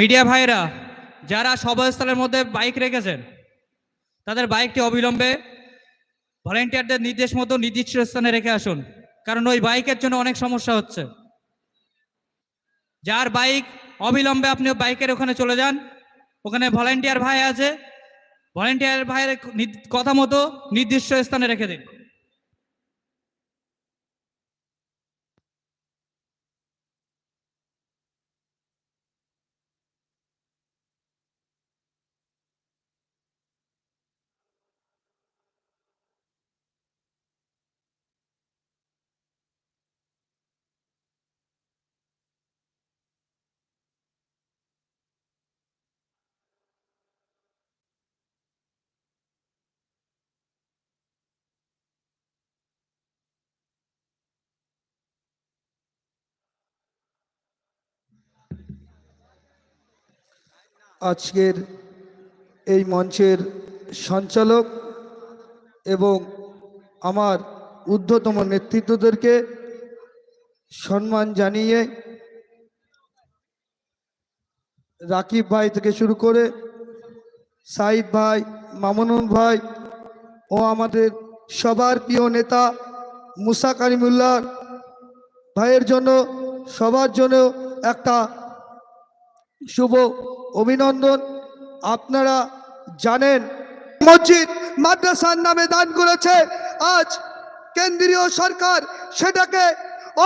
Media ভাইরা যারা সভাস্থলের মধ্যে বাইক রেখেছেন, তাদের বাইকটি অবিলম্বে ভলেন্টিয়ারদের নির্দেশ মতো নির্দিষ্ট স্থানে রেখে আসুন, কারণ ওই বাইকের জন্য অনেক সমস্যা হচ্ছে। যার বাইক অবিলম্বে আপনি বাইকের ওখানে চলে যান, ওখানে ভলেন্টিয়ার ভাই আছে, ভলেন্টিয়ার ভাইয়ের কথা মতো নির্দিষ্ট স্থানে রেখে দিন। আজকের এই মঞ্চের সঞ্চালক এবং আমার ঊর্ধ্বতম নেতৃত্বদেরকে সম্মান জানিয়ে রাকিব ভাই থেকে শুরু করে সাইদ ভাই, মামুনুন ভাই ও আমাদের সবার প্রিয় নেতা মুসা কারিমুল্লাহ ভাইয়ের জন্য, সবার জন্য একটা শুভ অভিনন্দন। আপনারা জানেন মসজিদ মাদ্রাসার নামে দান করেছে। আজ কেন্দ্রীয় সরকার সেটাকে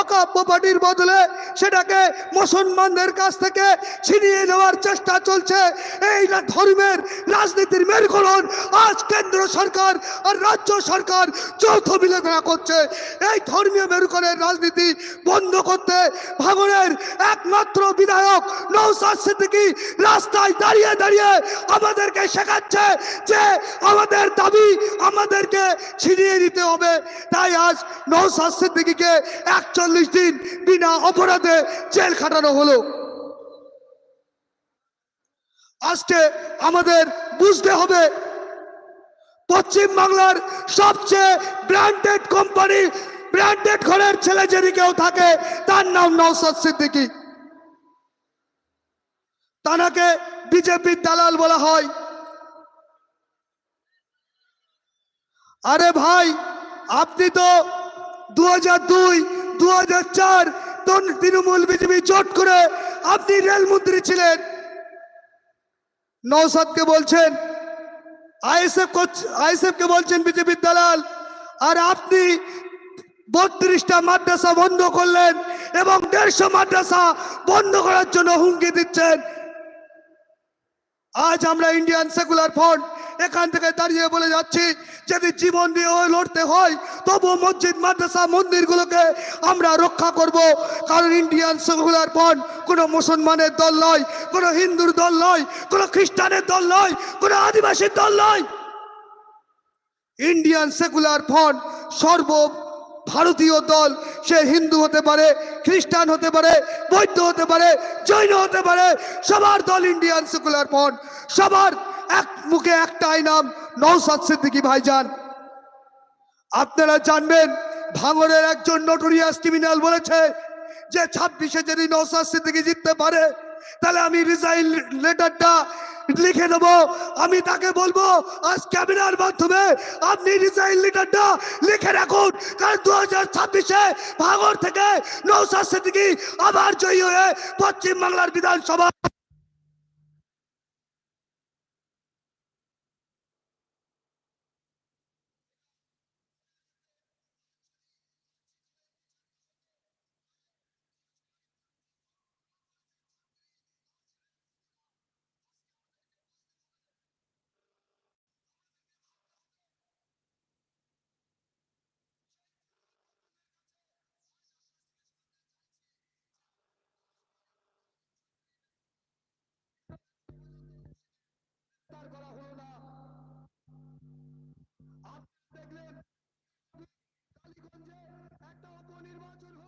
অকাপ প্রপার্টির বদলে সেটাকে মুসলমানদের কাছ থেকে ছিনিয়ে নেওয়ার চেষ্টা চলছে। এই না ধর্মের রাজনীতির মেরুকরণ আজ কেন্দ্র সরকার আর রাজ্য সরকার যৌথ বিলেখনা করছে। এই ধর্মীয় মেরুকরণের রাজনীতি বন্ধ করতে ভাঙনের একমাত্র বিধায়ক নৌসাদ সিদ্দিকী রাস্তায় দাঁড়িয়ে দাঁড়িয়ে আমাদেরকে শেখাচ্ছে যে আমাদের দাবি আমাদেরকে ছিনিয়ে নিতে হবে। তাই আজ নৌসাদ সিদ্দিকীকে একচল্লিশ দিন বিনা অপরাধে জেল খাটানো হলো। আজকে আমাদের বুঝতে হবে, পশ্চিম বাংলার সবচেয়ে ব্র্যান্ডেড কোম্পানি, ব্র্যান্ডেড ঘরের ছেলে যদি কেউ থাকে, তার নাম নৌসাদ সিদ্দিকী। তানাকে বিজেপির দালাল বলা হয়। আরে ভাই, আপনি তো দু হাজার দুই দু হাজার চার তৃণমূল বিজেপি জোট করে আপনি রেলমন্ত্রী ছিলেন। নৌসাদকে বলছেন, আইএসএফ আইএসএফ কে বলছেন বিজেপির দালাল, আর আপনি বত্রিশটা মাদ্রাসা বন্ধ করলেন এবং দেড়শো মাদ্রাসা বন্ধ করার জন্য হুমকি দিচ্ছেন। আজ আমরা ইন্ডিয়ান সেকুলার ফ্রন্ট এখান থেকে দাঁড়িয়ে বলে যাচ্ছি, যদি জীবন দিয়ে লড়তে হয়, তবু মসজিদ, মাদ্রাসা, মন্দিরগুলোকে আমরা রক্ষা করব। কারণ ইন্ডিয়ান সেকুলার ফ্রন্ট কোনো মুসলমানের দল নয় কোনো হিন্দুর দল নয় কোনো খ্রিস্টানের দল নয় কোনো আদিবাসীর দল নয় ইন্ডিয়ান সেকুলার ফ্রন্ট সর্ব ভারতীয় দল, সে হিন্দু হতে পারে, খ্রিস্টান হতে পারে, বৌদ্ধ হতে পারে, জৈন হতে পারে, সবার দল ইন্ডিয়ান সেকুলার ফ্রন্ট সবার এক মুখে একটাই নাম নৌসাদ সিদ্দিকী ভাইজান। আপনারা জানবেন ভাঙরের একজন নোটোরিয়াস ক্রিমিনাল বলেছে যে ছাব্বিশে যদি নৌসাদ সিদ্দিকী জিততে পারে, তাহলে আমি রিজাইন লেটারটা লিখে দেবো আমি তাকে বলব, আজ ক্যাবিনার মাধ্যমে আপনি রিজাইন লেটারটা লিখে রাখুন, কারণ দু হাজার ছাব্বিশে ভাঙর থেকে নৌসাদ সিদ্দিকী আবার জয়ী হয়ে পশ্চিম বাংলার বিধানসভা গ্রেফতার করা হলো না। আপনি দেখলেন কালীগঞ্জে একটা উপনির্বাচন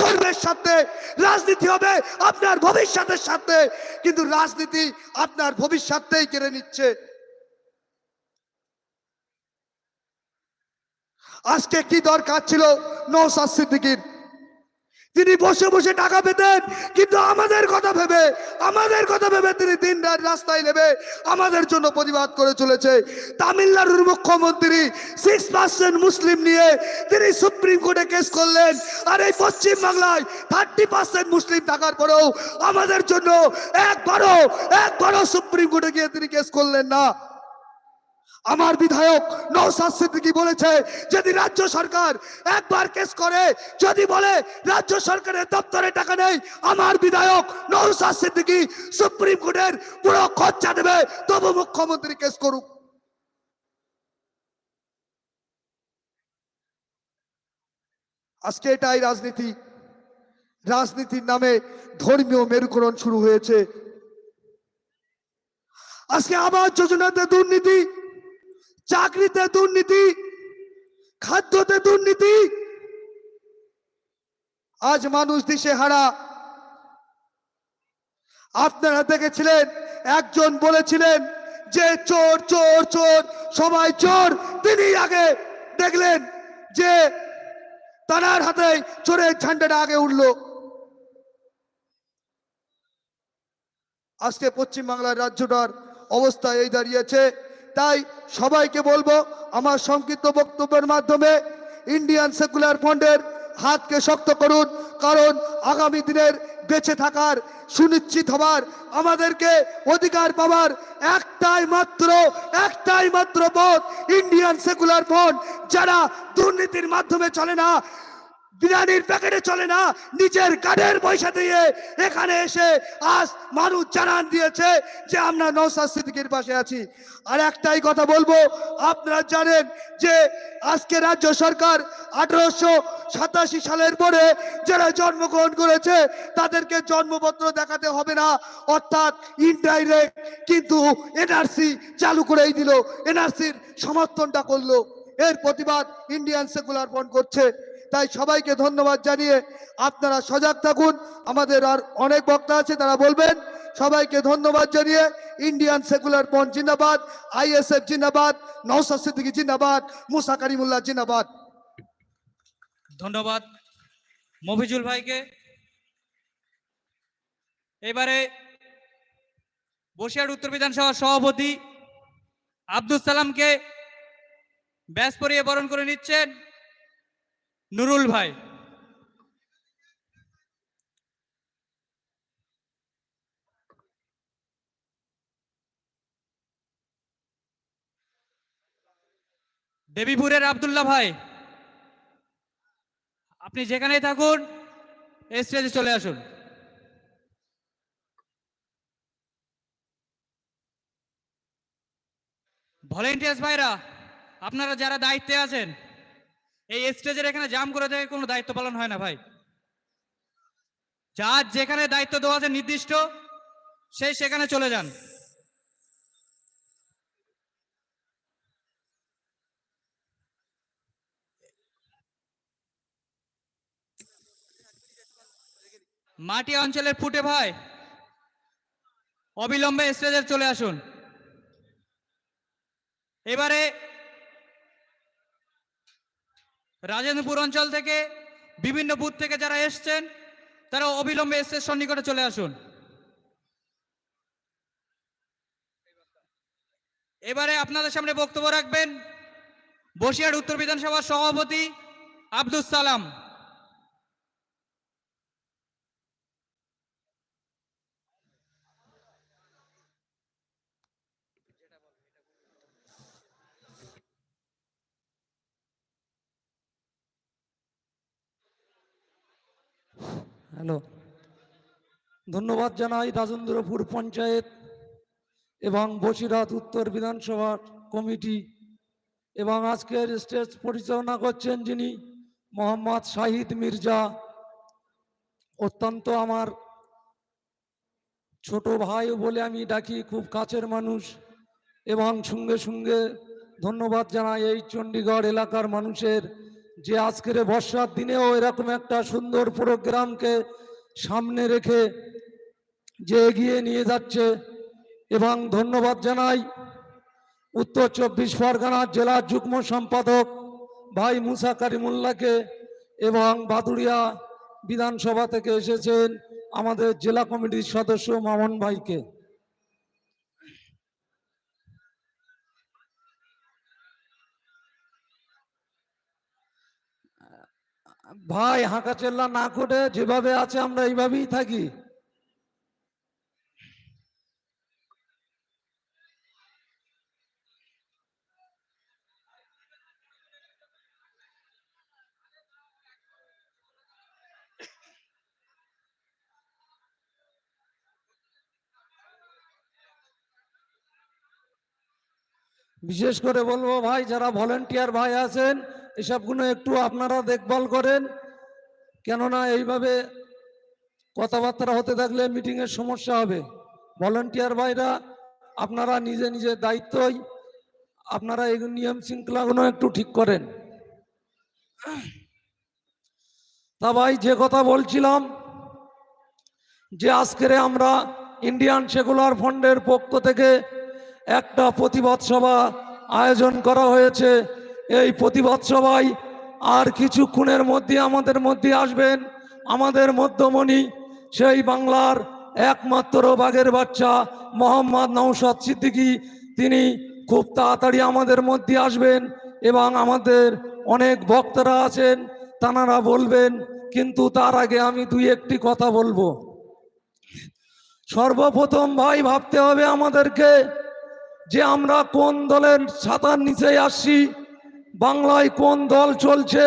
ধর্মের সাথে, রাজনীতি হবে আপনার ভবিষ্যতের সাথে, কিন্তু রাজনীতি আপনার ভবিষ্যতেই কেড়ে নিচ্ছে। আজকে কি দরকার ছিল নৌসাদ সিদ্দিকির? তিনি বসে বসে টাকা পেতেন, কিন্তু আমাদের কথা ভেবে, আমাদের কথা ভেবে তিনি দিন রাত রাস্তায় নেবে আমাদের জন্য প্রতিবাদ করে চলেছে। তামিলনাড়ুর মুখ্যমন্ত্রী সিক্স পার্সেন্ট মুসলিম নিয়ে তিনি সুপ্রিম কোর্টে কেস করলেন। আর এই পশ্চিম বাংলায় থার্টি পার্সেন্ট মুসলিম থাকার পরেও আমাদের জন্য একবারও একবারও সুপ্রিম কোর্টে গিয়ে তিনি কেস করলেন না। আমার বিধায়ক নৌসাদ সিদ্দিকি বলেছে, যদি রাজ্য সরকার একবার কেস করে, যদি বলে রাজ্য সরকারের দপ্তরে টাকা নেই, আমার বিধায়ক নৌসাদ সিদ্দিকি সুপ্রিম কোর্টের পুরো খরচা দেবে, তবু মুখ্যমন্ত্রী কেস করুক। আজকে এটাই রাজনীতি। রাজনীতির নামে ধর্মীয় মেরুকরণ শুরু হয়েছে। আজকে আবাস যোজনাতে দুর্নীতি চাকরিতে দুর্নীতি, খাদ্যতে দুর্নীতি। আজ মানুষ দিশে হারা আপনারা দেখেছিলেন, একজন বলেছিলেন যে চোর চোর চোর, সবাই চোর। তিনি আগে দেখলেন যে তার হাতে চোরের ঝান্ডাটা আগে উঠল। আজকে পশ্চিমবাংলার রাজ্যটার অবস্থা এই দাঁড়িয়েছে। তাই সবাইকে বলব আমার সংক্ষিপ্ত বক্তব্যের মাধ্যমে ইন্ডিয়ান সেকুলার ফান্ডের হাতকে শক্ত করুন, কারণ আগামী দিনের বেঁচে থাকার, সুনিশ্চিত হবার, আমাদেরকে অধিকার পাওয়ার একটাই মাত্র একটাই মাত্র পথ ইন্ডিয়ান সেকুলার ফান্ড যারা দুর্নীতির মাধ্যমে চলে না। বিরিয়ানির প্যাকেটে চলে না, নিজের কার্ডের পয়সা দিয়ে এখানে এসে আজ মানুষ জানান দিয়েছে যে আমরা নৌসাদ সিদ্দিকির পাশে আছি। আর একটাই কথা বলব, আপনারা জানেন যে আজকে রাজ্য সরকার আঠারোশো সাতাশি সালের পরে যারা জন্মগ্রহণ করেছে, তাদেরকে জন্মপত্র দেখাতে হবে না। অর্থাৎ ইনডাইরেক্ট কিন্তু এনআরসি চালু করেই দিল এনআরসির সমর্থনটা করল। এর প্রতিবাদ ইন্ডিয়ান সেকুলার ফ্রন্ট করছে। তাই সবাইকে ধন্যবাদ জানিয়ে আপনারা সজাগ থাকুন। আমাদের আর অনেক বক্তা আছে, তারা বলবেন, সবাইকে ধন্যবাদ জানিয়ে ইন্ডিয়ান সেকুলার ফ্রন্ট জিন্দাবাদ আইএসএফ জিন্দাবাদ নৌসাদ সিদ্দিকী জিন্দাবাদ, মুসা কারিমুল্লাহ জিন্দাবাদ। ধন্যবাদ মফিজুল ভাইকে। এবারে বসিরহাট উত্তর বিধানসভার সভাপতি আব্দুল সালামকে ব্যাস পরিয়ে বরণ করে নিচ্ছেন। নুরুল ভাই। দেবীপুরের আব্দুল্লাহ ভাই, আপনি যেখানেই থাকুন, এই স্টেজে চলে আসুন। ভলেন্টিয়ার্স ভাইরা, আপনারা যারা দায়িত্বে আছেন এই স্টেজের এখানে জাম করে থেকে কোনো দায়িত্ব পালন হয় না ভাই। যার যেখানে দায়িত্ব দেওয়া আছে নির্দিষ্ট সেই সেখানে চলে যান। মাটি অঞ্চলের ফুটে ভাই, অবিলম্বে স্টেজে চলে আসুন। এবারে রাজেন্দ্রপুর অঞ্চল থেকে, বিভিন্ন বুথ থেকে যারা এসছেন, তারা অবিলম্বে স্টেশন সন্নিকটে চলে আসুন। এবারে আপনাদের সামনে বক্তব্য রাখবেন বসিরহাট উত্তর বিধানসভার সভাপতি আব্দুল সালাম। হ্যালো। ধন্যবাদ জানাই রাজেন্দ্রপুর পঞ্চায়েত এবং বসিরহাট উত্তর বিধানসভার কমিটি এবং আজকের স্টেজ পরিচালনা করছেন যিনি মোহাম্মদ শাহিদ মির্জা। অত্যন্ত আমার ছোট ভাই বলে আমি ডাকি, খুব কাছের মানুষ এবং সঙ্গে সঙ্গে ধন্যবাদ জানাই এই চণ্ডীগড় এলাকার মানুষের যে আজকের বর্ষার দিনেও এরকম একটা সুন্দর প্রোগ্রামকে সামনে রেখে যে এগিয়ে নিয়ে যাচ্ছে এবং ধন্যবাদ জানাই উত্তর চব্বিশ পরগনার জেলার যুগ্ম সম্পাদক ভাই মুসা কারিমুল্লাহকে এবং বাদুড়িয়া বিধানসভা থেকে এসেছেন আমাদের জেলা কমিটির সদস্য মামন ভাইকে। ভাই, হাঁকা চেল্লা না করে যেভাবে আছে আমরা এইভাবেই থাকি। বিশেষ করে বলব ভাই, যারা ভলেন্টিয়ার ভাই আছেন এসবগুলো একটু আপনারা দেখভাল করেন। কেননা এইভাবে কথাবার্তা হতে থাকলে মিটিংয়ের সমস্যা হবে। ভলেন্টিয়ার ভাইরা আপনারা নিজে নিজের দায়িত্বই আপনারা এই নিয়ম শৃঙ্খলাগুলো একটু ঠিক করেন। তা ভাই, যে কথা বলছিলাম যে আজকের আমরা ইন্ডিয়ান সেকুলার ফান্ডের পক্ষ থেকে একটা প্রতিবাদ সভা আয়োজন করা হয়েছে। এই প্রতিবাদ সবাই আর কিছুক্ষণের মধ্যে আমাদের মধ্যে আসবেন আমাদের মধ্যমণি সেই বাংলার একমাত্র বাঘের বাচ্চা মোহাম্মদ নৌসাদ সিদ্দিকী। তিনি খুব তাড়াতাড়ি আমাদের মধ্যে আসবেন এবং আমাদের অনেক বক্তারা আছেন, তানারা বলবেন, কিন্তু তার আগে আমি দুই একটি কথা বলব। সর্বপ্রথম ভাই, ভাবতে হবে আমাদেরকে যে আমরা কোন দলের ছাতার নিচে আসছি। বাংলায় কোন দল চলছে?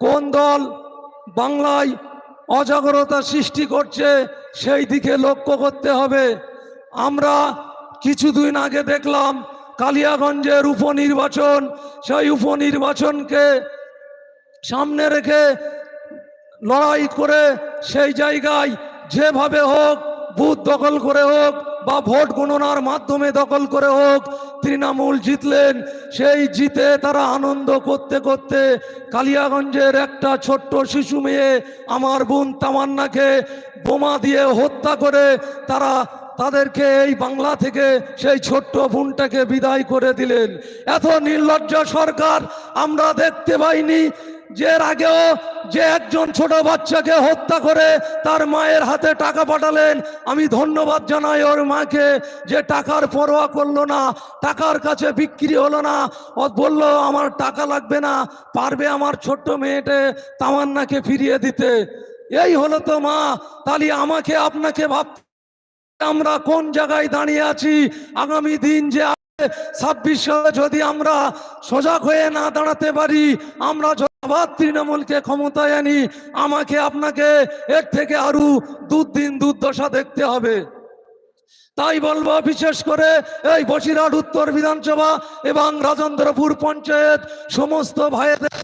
কোন দল বাংলায় অজাগরতা সৃষ্টি করছে? সেই দিকে লক্ষ্য করতে হবে। আমরা কিছুদিন আগে দেখলাম কালিয়াগঞ্জের উপনির্বাচন। সেই উপনির্বাচনকে সামনে রেখে লড়াই করে সেই জায়গায় যেভাবে হোক, বুথ দখল করে হোক বা ভোট গণনার মাধ্যমে দখল করে হোক, তৃণমূল জিতলেন। সেই জিতে তারা আনন্দ করতে করতে কালিয়াগঞ্জের একটা ছোট্ট শিশু মেয়ে, আমার বোন তামান্নাকে বোমা দিয়ে হত্যা করে তারা তাদেরকে এই বাংলা থেকে সেই ছোট্ট বোনটাকে বিদায় করে দিলেন। এত নির্লজ্জ সরকার আমরা দেখতে পাইনি। যে আগেও যে একজন ছোট বাচ্চাকে হত্যা করে তার মায়ের হাতে টাকা পাঠালেন, আমি ধন্যবাদ জানাই ওর মাকে যে টাকার পরোয়া করল না, টাকার কাছে বিক্রি হলো না। বলল, আমার টাকা লাগবে না, পারবে আমার ছোট্ট মেয়েটে তামান্নাকে ফিরিয়ে দিতে। এই হলো তো মা, তাহলে আমাকে আপনাকে ভাব আমরা কোন জায়গায় দাঁড়িয়ে আছি? আগামী দিন যে ছাব্বিশ সালে যদি আমরা সজাগ হয়ে না দাঁড়াতে পারি, আমরা আবার তৃণমূলকে ক্ষমতায় আনি, আমাকে আপনাকে এর থেকে আরও দুদিন দুর্দশা দেখতে হবে। তাই বলব বিশেষ করে এই বসিরহাট উত্তর বিধানসভা এবং রাজেন্দ্রপুর পঞ্চায়েত, সমস্ত ভাইদের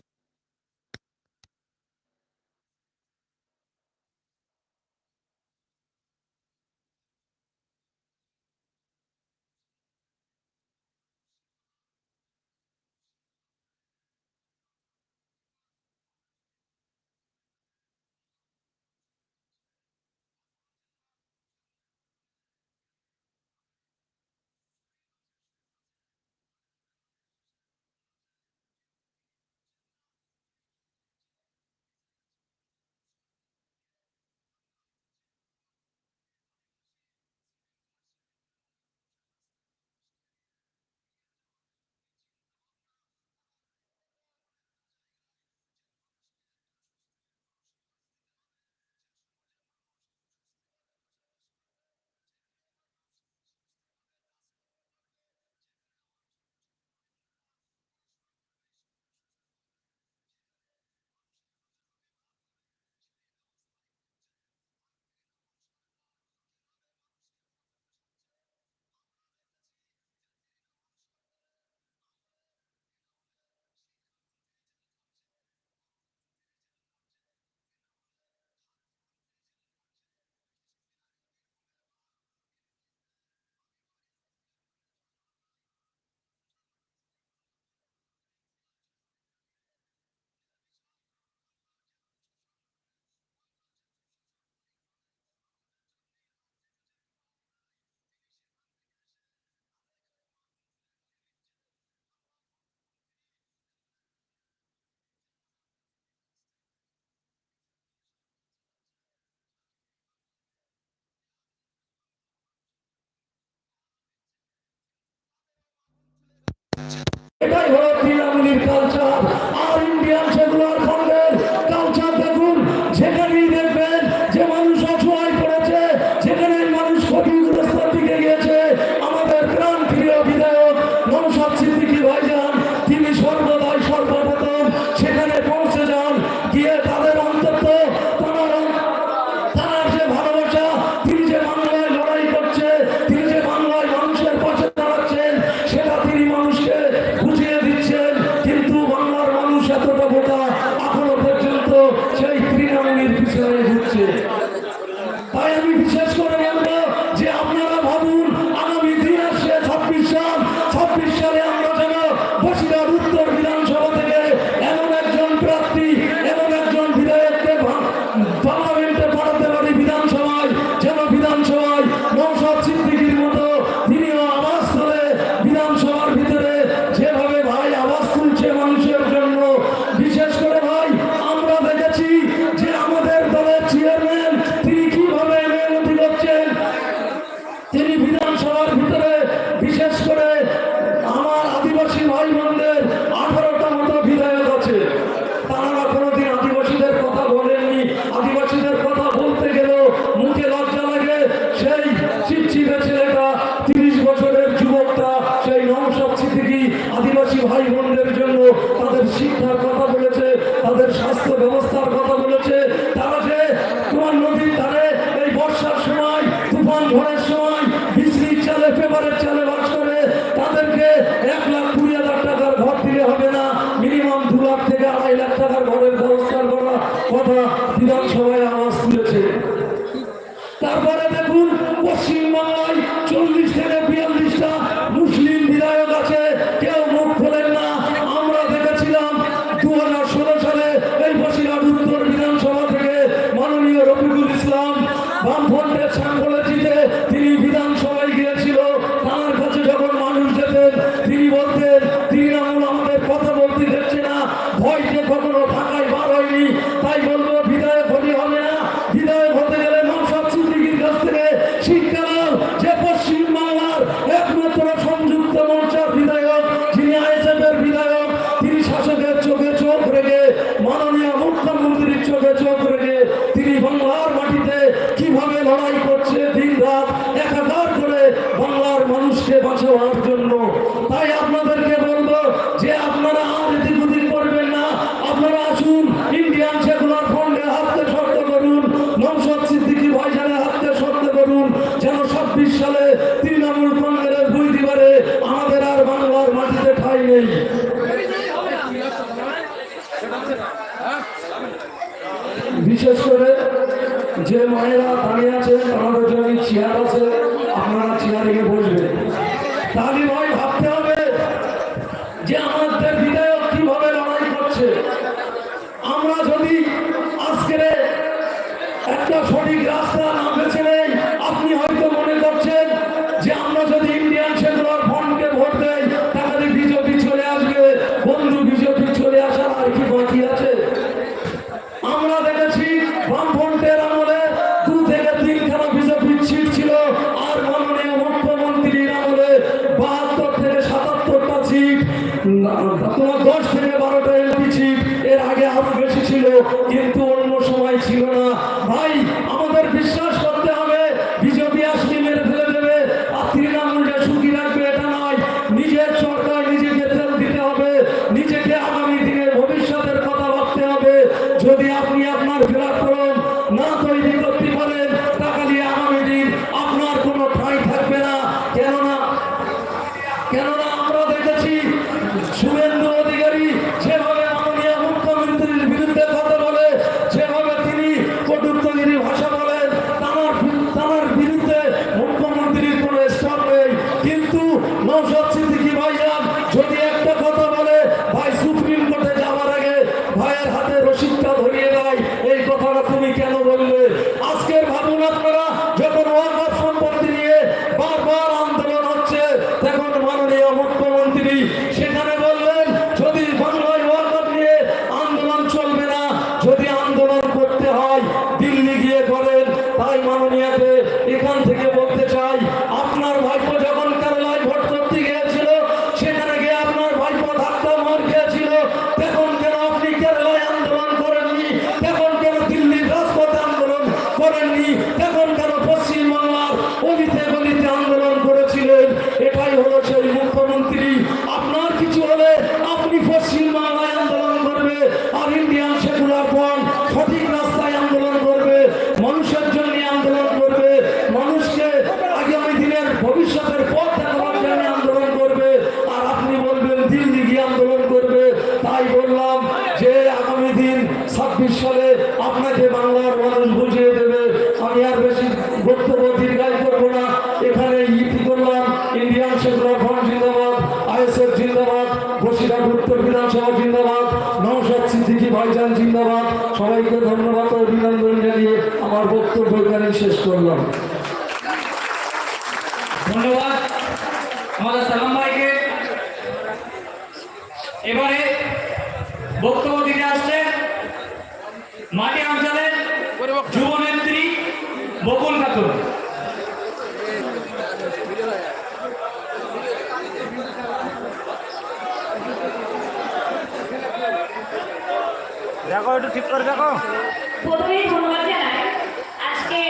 এটাই হলো পিছনে তাদের তাই জিন্দাবাদ। বসিরহাট উত্তর বিধানসভা জিন্দাবাদ। নৌসাদ সিদ্দিকী ভাইজান জিন্দাবাদ। সবাইকে ধন্যবাদ ও অভিনন্দন জানিয়ে আমার বক্তব্য এখানে শেষ করলাম। ধন্যবাদ। আমাদের সালাম ভাইকে। এবারে বক্তব্য একটু ঠিক করে দেখো। প্রথমেই আজকে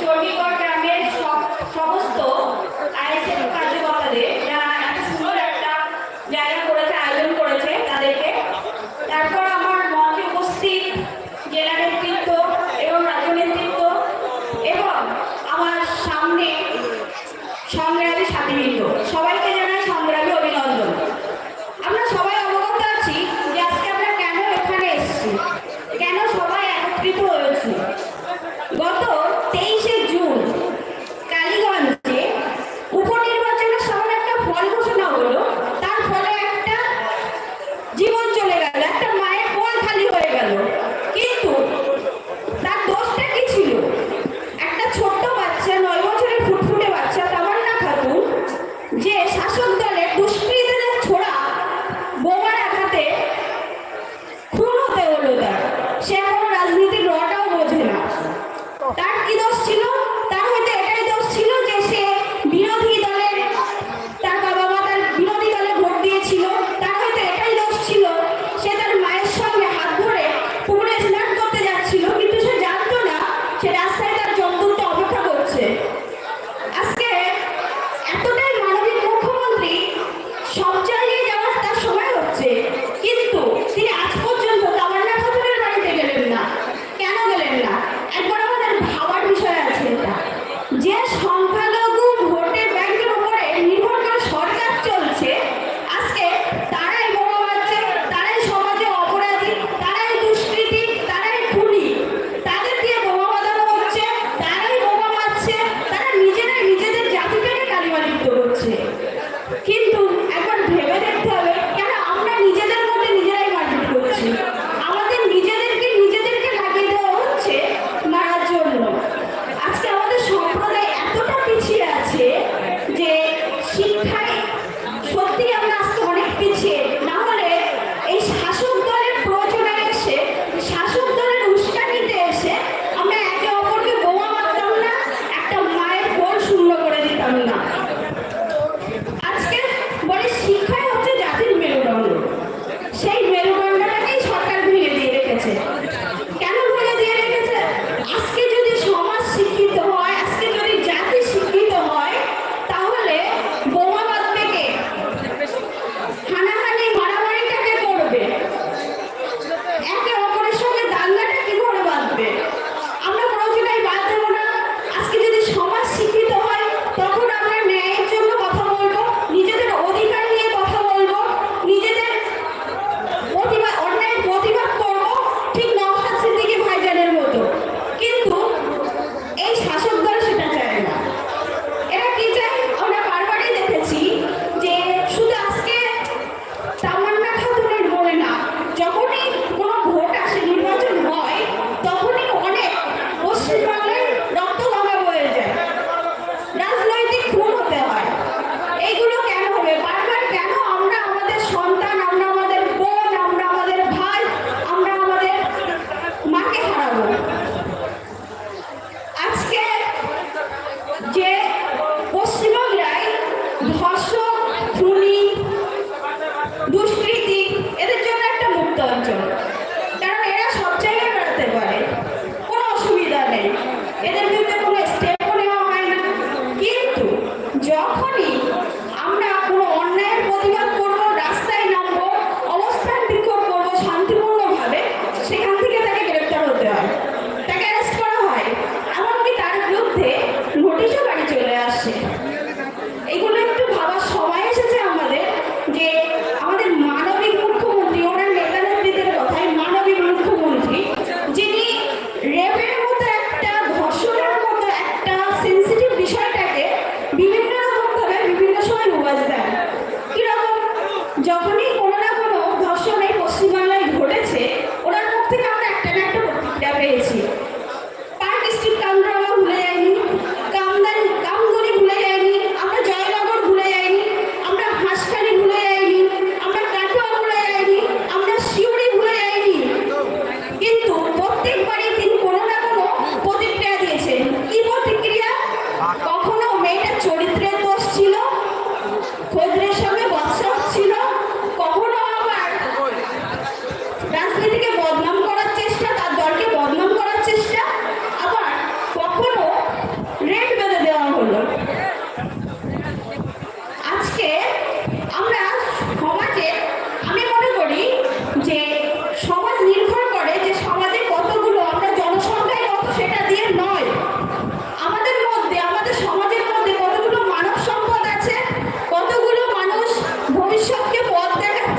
চণ্ডীগড় গ্রামের সমস্ত আইএসএফ